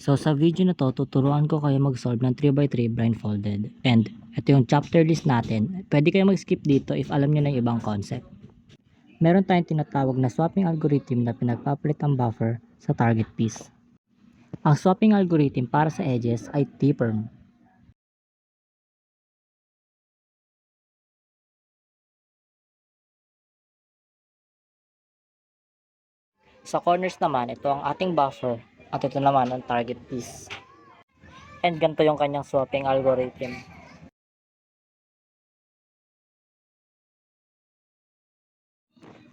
So sa video na to, tuturuan ko kayo mag-solve ng 3x3 blindfolded. And ito yung chapter list natin. Pwede kayo mag-skip dito if alam nyo na yung ibang concept. Meron tayong tinatawag na swapping algorithm na pinagpapalit ang buffer sa target piece. Ang swapping algorithm para sa edges ay T-perm. Sa corners naman, ito ang ating buffer at ito naman ang target piece. And ganito yung kanyang swapping algorithm.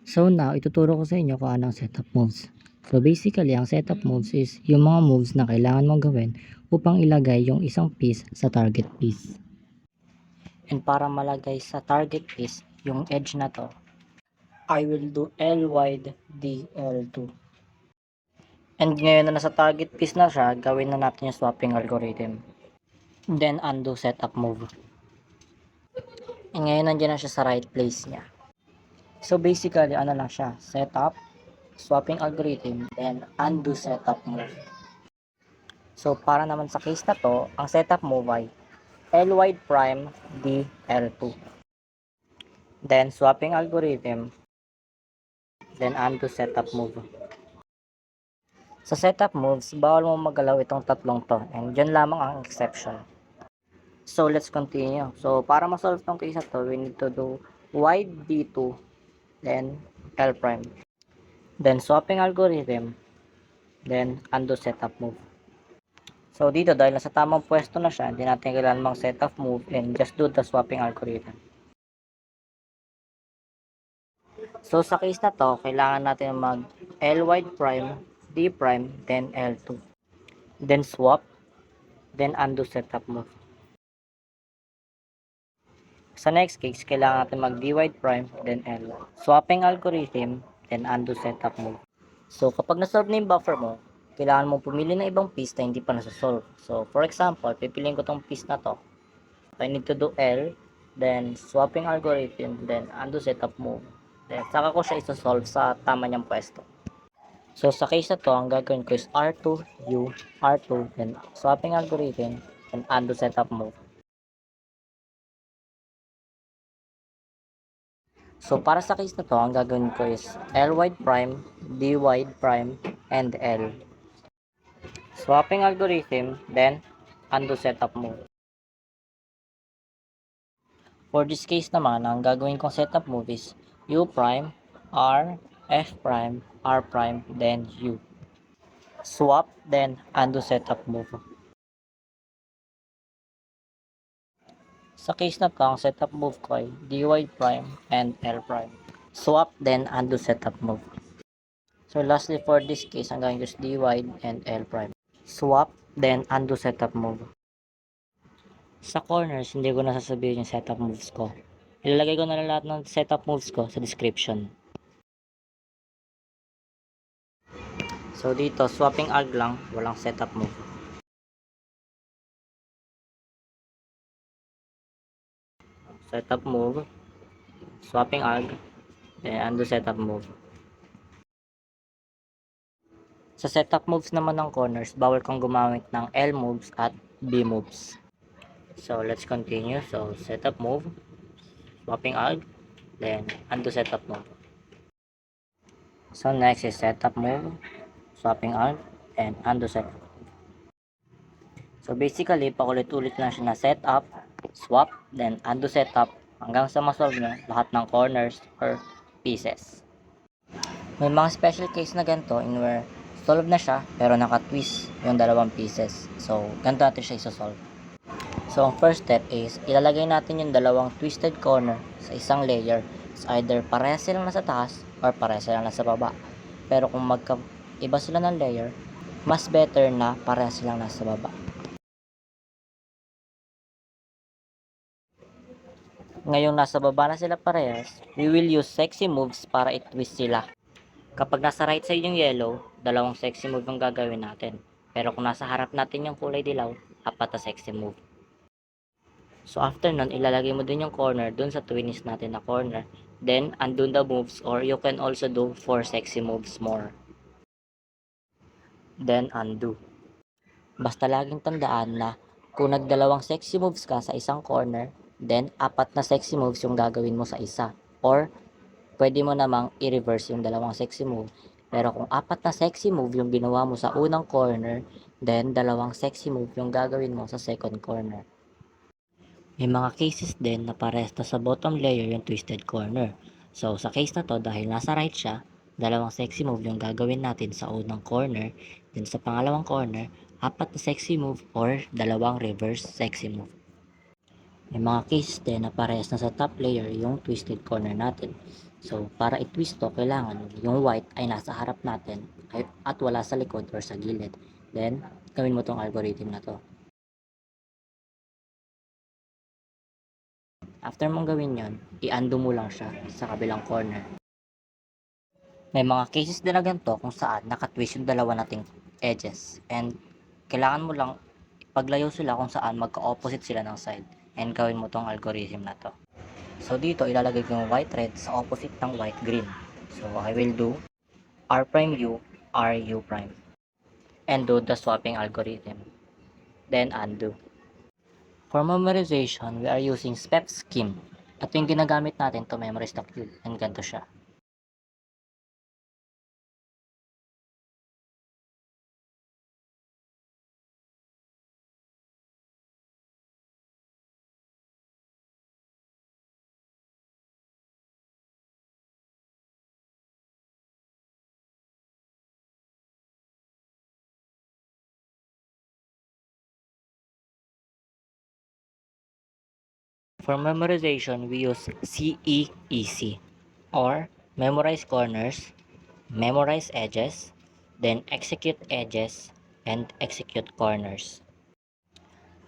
So now, ituturo ko sa inyo kung anong setup moves. So basically, ang setup moves is yung mga moves na kailangan mong gawin upang ilagay yung isang piece sa target piece. And para malagay sa target piece yung edge na to, I will do L wide D L2. And ngayon na nasa target piece na siya, gawin na natin yung swapping algorithm. Then undo setup move. And ngayon nandiyan na siya sa right place niya. So basically, ano lang siya, setup, swapping algorithm, then undo setup move. So para naman sa case na to, ang setup move ay L wide prime D L2. Then swapping algorithm, then undo setup move. Sa setup moves, bawal mo magalaw itong tatlong to and dyan lamang ang exception. So let's continue. So para ma-solve tong case na to, we need to do wide D2 then L prime. Then swapping algorithm, then undo setup move. So dito dahil nasa tamang pwesto na siya, hindi natin kailangan mang setup move and just do the swapping algorithm. So sa case na to, kailangan natin mag L wide prime, D prime, then L2. Then swap, then undo setup move. Sa next case, kailangan natin mag D prime, then L. Swapping algorithm, then undo setup move. So kapag na-solve na yung buffer mo, kailangan mong pumili ng ibang piece na hindi pa nasa-solve. So for example, pipiliin ko tong piece na to. I need to do L, then swapping algorithm, then undo setup move. Then, saka ko siya isa-solve sa tama niyang pwesto. So, sa case na to, ang gagawin ko is R2, U, R2, then swapping algorithm, and undo setup move. So, para sa case na to, ang gagawin ko is L wide prime, D wide prime, and L. Swapping algorithm, then undo setup move. For this case naman, ang gagawin kong setup move is U prime, R, F prime, R prime, then U. Swap, then undo setup move. Sa case na to, setup move ko ay dy prime and L prime. Swap, then undo setup move. So lastly for this case, gagawin ko is dy and L prime. Swap, then undo setup move. Sa corners, hindi ko nasasabihin yung setup moves ko. Ilalagay ko na lang lahat ng setup moves ko sa description. So dito, swapping arg lang, walang setup move. Setup move, swapping arg, then undo setup move. Sa setup moves naman ng corners, bawal kang gumamit ng L moves at B moves. So let's continue. So setup move, swapping arg, then undo setup move. So next is setup move, swapping arg, and undo setup. So basically, paulit-ulit lang siya na setup, swap, then undo setup hanggang sa masolve na lahat ng corners or pieces. May mga special case na ganito in where solve na siya pero naka-twist yung dalawang pieces. So, ganito natin siya isa-solve. So, ang first step is, ilalagay natin yung dalawang twisted corner sa isang layer. So, either parehas silang nasa taas or parehas silang nasa baba. Pero kung magka iba sila ng layer, mas better na parehas silang nasa baba. Ngayong nasa baba na sila parehas, we will use sexy moves para i-twist sila. Kapag nasa right side yung yellow, dalawang sexy move ang gagawin natin. Pero kung nasa harap natin yung kulay dilaw, apat na sexy move. So after nun, ilalagay mo dun yung corner dun sa twist natin na corner. Then, undo the moves or you can also do 4 sexy moves more. Then, undo. Basta laging tandaan na kung nagdalawang sexy moves ka sa isang corner, then apat na sexy moves yung gagawin mo sa isa. Or pwede mo namang i-reverse yung dalawang sexy move. Pero kung apat na sexy move yung ginawa mo sa unang corner, then dalawang sexy move yung gagawin mo sa second corner. May mga cases din na parehas na sa bottom layer yung twisted corner. So sa case na to dahil nasa right siya, dalawang sexy move yung gagawin natin sa unang corner, then sa pangalawang corner, apat na sexy move or dalawang reverse sexy move. May mga cases din na parehas na sa top layer yung twisted corner natin. So, para i-twist to, kailangan yung white ay nasa harap natin at wala sa likod or sa gilid. Then, gawin mo tong algorithm na to. After mong gawin yon, i-undo mo lang siya sa kabilang corner. May mga cases din na ganito kung saan nakatwist yung dalawa nating edges. And kailangan mo lang paglayo sila kung saan magka-opposite sila ng side. And gawin mo tong algorithm na to. So dito ilalagay ko yung white red sa opposite ng white green. So I will do R prime U, R U prime. And do the swapping algorithm. Then undo. For memorization, we are using SPEP scheme. Ito yung ginagamit natin to memorize the cube. And ganito siya. For memorization, we use CEEC or memorize corners, memorize edges, then execute edges, and execute corners.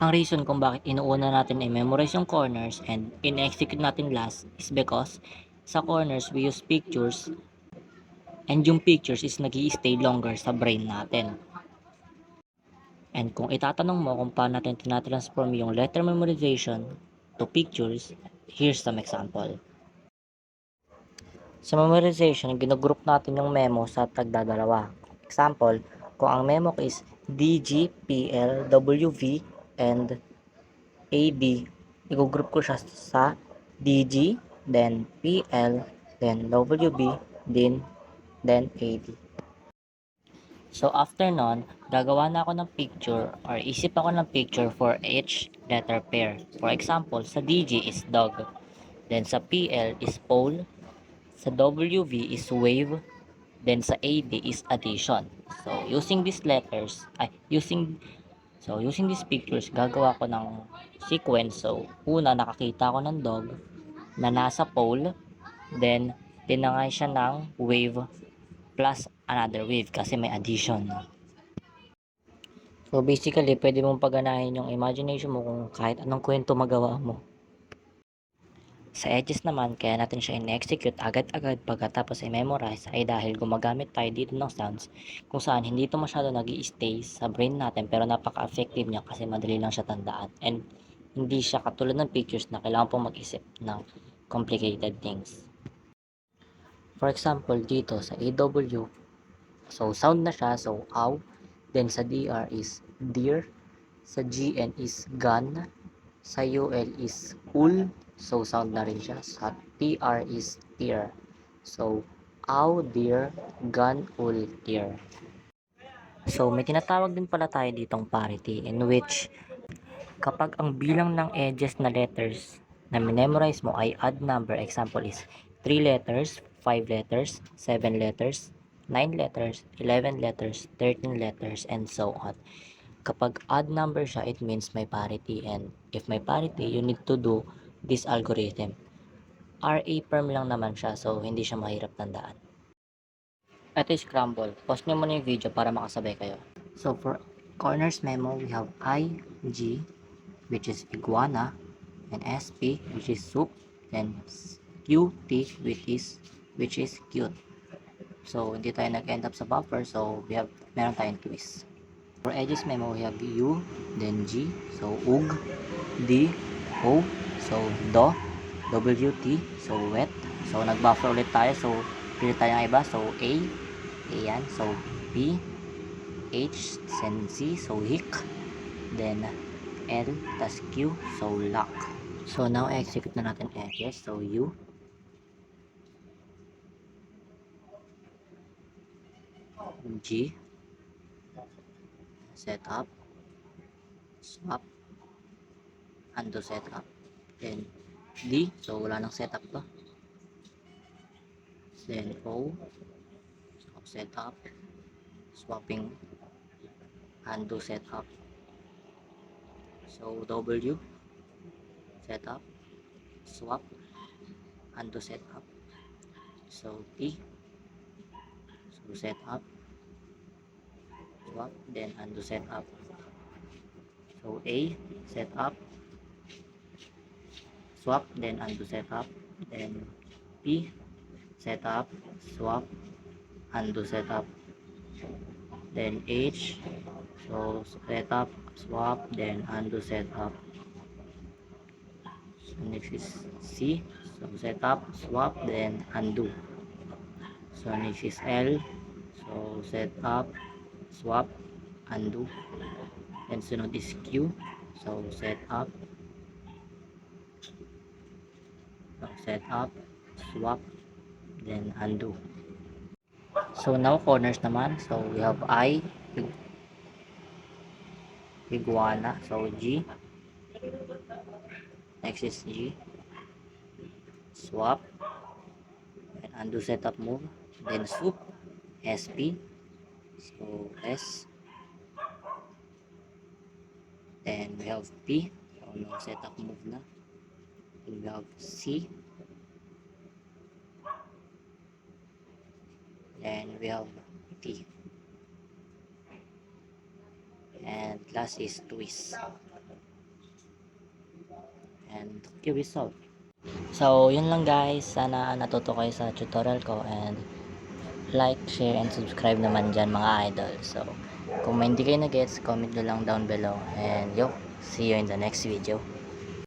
Ang reason kung bakit inuuna natin i-memorize yung corners and in-execute natin last is because sa corners we use pictures and yung pictures is nag stay longer sa brain natin. And kung itatanong mo kung paano natin tinatransform yung letter memorization to pictures, here's some example. Sa memorization, ginugroup natin yung memo sa tagdadalawa. Example, kung ang memo is DG, PL, WV, and AB, igugroup ko siya sa DG, then PL, then WB, then, then AD. So after nun, gagawa na ako ng picture or isip ako ng picture for each letter pair. For example, sa DG is dog. Then sa PL is pole. Sa WV is wave. Then sa AD is addition. So using these letters, ay using So using these pictures, gagawa ko ng sequence. So una nakakita ko ng dog na nasa pole. Then tinangay siya ng wave plus another wave kasi may addition. So basically, pwede mong paganahin yung imagination mo kung kahit anong kwento magawa mo. Sa edges naman, kaya natin siya in-execute agad-agad pagkatapos i-memorize ay dahil gumagamit tayo dito ng sounds kung saan hindi ito masyado nag stay sa brain natin pero napaka-effective niya kasi madali lang siya tandaan and hindi siya katulad ng pictures na kailangan pong mag-isip ng complicated things. For example, dito sa AW, so sound na siya, so aw, then sa DR is deer, sa GN is gun, sa UL is ul, so sound na rin siya. Sa PR is tear. So, aw, deer, gun, ul, tear. So, may tinatawag din pala tayo ditong parity in which kapag ang bilang ng edges na letters na memorize mo ay odd number, example is 3 letters, 5 letters, 7 letters, 9 letters, 11 letters, 13 letters, and so on. Kapag odd number siya, it means may parity. And if may parity, you need to do this algorithm. RA perm lang naman siya, so hindi siya mahirap tandaan. Ito is scramble. Pause nyo muna yung video para makasabay kayo. So for corners memo, we have IG, which is iguana, and SP, which is soup, then QT, which is which is cute. So, hindi tayo nag-end up sa buffer. So, we have, meron tayong twist. For edges memo, we have U, then G. So, UG, D, O. So, DO, WT. So, wet. So, nag-buffer ulit tayo. So, pili tayo ng iba. So, A. Ayan. So, B, H, then C, so hick. Then L, tas Q, so lock. So now execute na natin edges. So U, G, setup, swap, undo setup, then D, so wala nang setup to. Then O, swap setup, swapping, undo setup. So W, setup, swap, undo setup. So T, so setup, swap, then undo setup. So A, setup, swap, then undo setup. Then P, setup, swap, undo setup. Then H, so setup, swap, then undo setup. So next is C, so setup, swap, then undo. So next is L, so setup, swap, undo. Then sunod is Q, so setup, so setup, swap, then undo. So now corners naman. So we have I, ig- iguana, so G. Next is G. Swap. And undo setup move. Then swoop. SP. So S. Then we have P. So no setup move na. We have C. Then we have T. And last is twist. And the result. So, yun lang guys. Sana natuto kayo sa tutorial ko and like, share, and subscribe naman dyan mga idol. So, kung may hindi kayo na-gets, comment nyo lang down below. And yo, see you in the next video.